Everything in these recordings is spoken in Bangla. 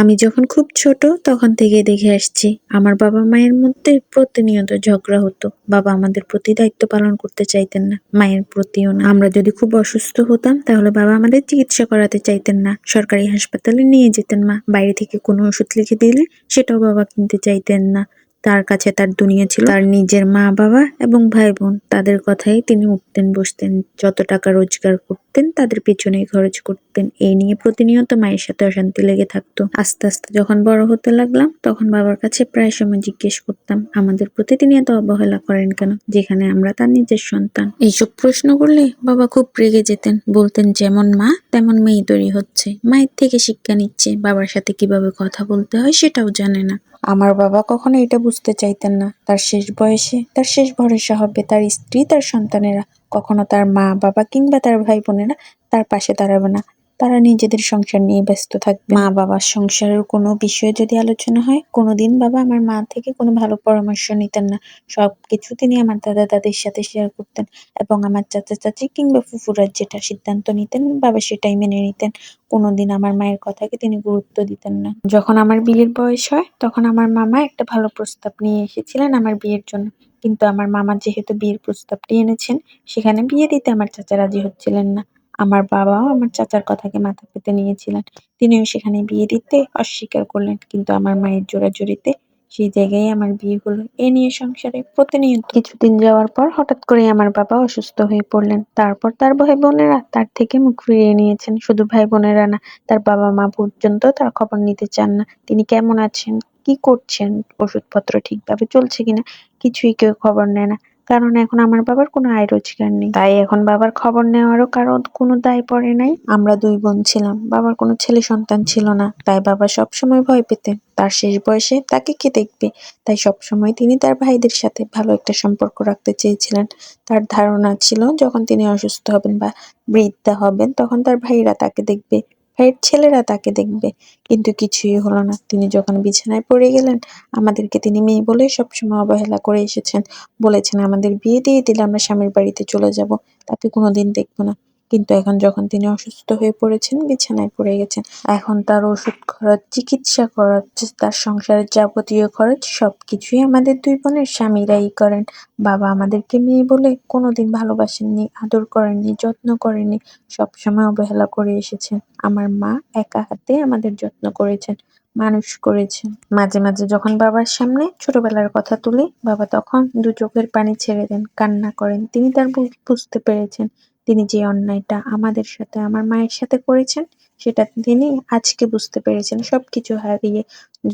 আমি যখন খুব ছোট, তখন থেকে দেখে আসছি, আমার বাবা মায়ের মধ্যে প্রতিনিয়ত ঝগড়া হতো। বাবা আমাদের প্রতি দায়িত্ব পালন করতে চাইতেন না, মায়ের প্রতিও না। আমরা যদি খুব অসুস্থ হতাম, তাহলে বাবা আমাদের চিকিৎসা করাতে চাইতেন না। সরকারি হাসপাতালে নিয়ে যেতেন মা। বাইরে থেকে কোনো ওষুধ লিখে দিলে, সেটাও বাবা কিনতে চাইতেন না। তার কাছে তার দুনিয়া ছিল। তার নিজের মা বাবা এবং ভাই বোন, তাদের কথাই তিনি উঠতেন, বসতেন, যত টাকা রোজগার করতেন, তাদের পিছনেই খরচ করতেন। এই নিয়ে প্রতিনিয়ত মায়ের সাথে অশান্তি লেগে থাকতো। আস্তে আস্তে যখন বড় হতে লাগলাম, তখন বাবার কাছে প্রায় সময় জিজ্ঞেস করতাম, আমাদের প্রতি তিনি এত অবহেলা করেন কেন? যেখানে আমরা তার নিজের সন্তান। এইসব প্রশ্ন করলে বাবা খুব রেগে যেতেন। বলতেন, যেমন মা, তেমন মেয়ে তৈরি হচ্ছে। মায়ের থেকে শিক্ষা নিচ্ছে। বাবার সাথে কীভাবে কথা বলতে হয় সেটাও জানে না। আমার বাবা কখনো এটা বুঝতে চাইতেন না। তার শেষ বয়সে, তার শেষ ভরসা হবে তার স্ত্রী, তার সন্তানেরা। কখনো তার মা, বাবা কিংবা তার ভাই বোনেরা তার পাশে দাঁড়াবে না। তারা নিজেদের সংসার নিয়ে ব্যস্ত থাকবে। মা বাবার সংসারের কোনো বিষয়ে যদি আলোচনা হয়, কোনোদিন বাবা আমার মা থেকে কোনো ভালো পরামর্শ নিতেন না। সবকিছু তিনি আমার দাদা দাদির সাথে শেয়ার করতেন এবং আমার চাচা চাচি কিংবা ফুফুরা যেটা সিদ্ধান্ত নিতেন, বাবা সেটাই মেনে নিতেন। কোনোদিন আমার মায়ের কথাকে তিনি গুরুত্ব দিতেন না। যখন আমার বিয়ের বয়স হয়, তখন আমার মামা একটা ভালো প্রস্তাব নিয়ে এসেছিলেন আমার বিয়ের জন্য। কিন্তু আমার মামা যেহেতু বিয়ের প্রস্তাবটি এনেছেন, সেখানে বিয়ে দিতে আমার চাচা রাজি হচ্ছিলেন না। আমার বাবাও আমার চাচার কথাকে মাথা পেতে নিয়েছিলেন। তিনিও সেখানে বিয়ে দিতে অস্বীকার করলেন, কিন্তু আমার মায়ের জোরাজুরিতে সেই জায়গায় আমার বিয়ে হলো। এ নিয়ে সংসারে প্রতিনিয়ত কিছুদিন যাওয়ার পর হঠাৎ করে আমার বাবা অসুস্থ হয়ে পড়লেন। তারপর তার ভাই বোনেরা তার থেকে মুখ ফিরিয়ে নিয়েছেন। শুধু ভাই বোনেরা না, তার বাবা মা পর্যন্ত তার খবর নিতে চান না। তিনি কেমন আছেন, কি করছেন, ওষুধপত্র ঠিকভাবে চলছে কিনা, কিছুই কেউ খবর নেয় না। কারণ এখন আমার বাবার কোনো আয় রোজগার নেই। তাই এখন বাবার খবর নেওয়ারও কারও কোনো দায় পড়ে নাই। আমরা দুই বোন ছিলাম। বাবার কোনো ছেলে সন্তান ছিল না। তাই বাবা সবসময় ভয় পেতেন। তার শেষ বয়সে তাকে কে দেখবে? তাই সবসময় তিনি তার ভাইদের সাথে ভালো একটা সম্পর্ক রাখতে চেয়েছিলেন। তার ধারণা ছিল, যখন তিনি অসুস্থ হবেন বা বৃদ্ধা হবেন, তখন তার ভাইরা তাকে দেখবে। ভাইয়ের ছেলেরা তাকে দেখবে। কিন্তু কিছুই হলো না। তিনি যখন বিছানায় পড়ে গেলেন, আমাদেরকে তিনি মেয়ে বলে সবসময় অবহেলা করে এসেছেন। বলেছেন, আমাদের বিয়ে দিয়ে দিলে আমরা স্বামীর বাড়িতে চলে যাব। তাকে কোনোদিন দেখব না। কিন্তু এখন যখন তিনি অসুস্থ হয়ে পড়েছেন, বিছানায় পড়ে গেছেন, এখন তার ওষুধ খরচ, চিকিৎসা খরচ, তার সংসারের যাবতীয় খরচ, সবকিছুই আমাদের দুই বোনের স্বামীরাই করেন। বাবা আমাদেরকে মেয়ে বলে কোনোদিন ভালোবাসেননি, আদর করেননি, যত্ন করেননি, সবসময় অবহেলা করে এসেছেন। আমার মা একা হাতে আমাদের যত্ন করেছেন, মানুষ করেছেন। মাঝে মাঝে যখন বাবার সামনে ছোটবেলার কথা তুলি, বাবা তখন দু চোখের পানি ছেড়ে দেন, কান্না করেন। তিনি তার বুঝতে পেরেছেন। তিনি যে অন্যায়টা আমাদের সাথে, আমার মায়ের সাথে করেছেন, সেটা তিনি আজকে বুঝতে পেরেছেন। সবকিছু হারিয়ে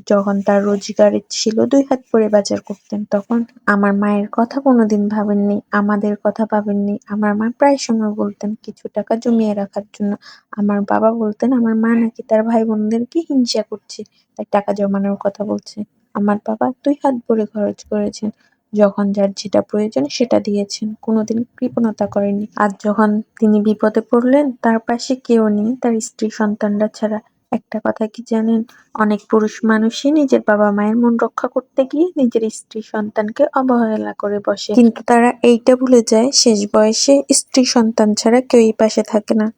যখন তার রোজগার ছিল, দুই হাত পরে বাজার করতেন, তখন আমার মায়ের কথা কোনোদিন ভাবেননি, আমাদের কথা ভাবেননি। আমার মা প্রায় সময় বলতেন, কিছু টাকা জমিয়ে রাখার জন্য। আমার বাবা বলতেন, আমার মা নাকি তার ভাই বোনদেরকে হিংসা করছে, তাই টাকা জমানোর কথা বলছে। আমার বাবা দুই হাত ভরে খরচ করেছেন। যখন যার যেটা প্রয়োজন সেটা দিয়েছেন। কোনোদিন কৃপণতা করেননি। আর যখন তিনি বিপদে পড়লেন, তার পাশে কেউ নেই। তার স্ত্রী সন্তানরা ছাড়া। একটা কথা কি জানেন? অনেক পুরুষ মানুষই নিজের বাবা মায়ের মন রক্ষা করতে গিয়ে নিজের স্ত্রী সন্তানকে অবহেলা করে বসে। কিন্তু তারা এইটা ভুলে যায়, শেষ বয়সে স্ত্রী সন্তান ছাড়া কেউই পাশে থাকে না।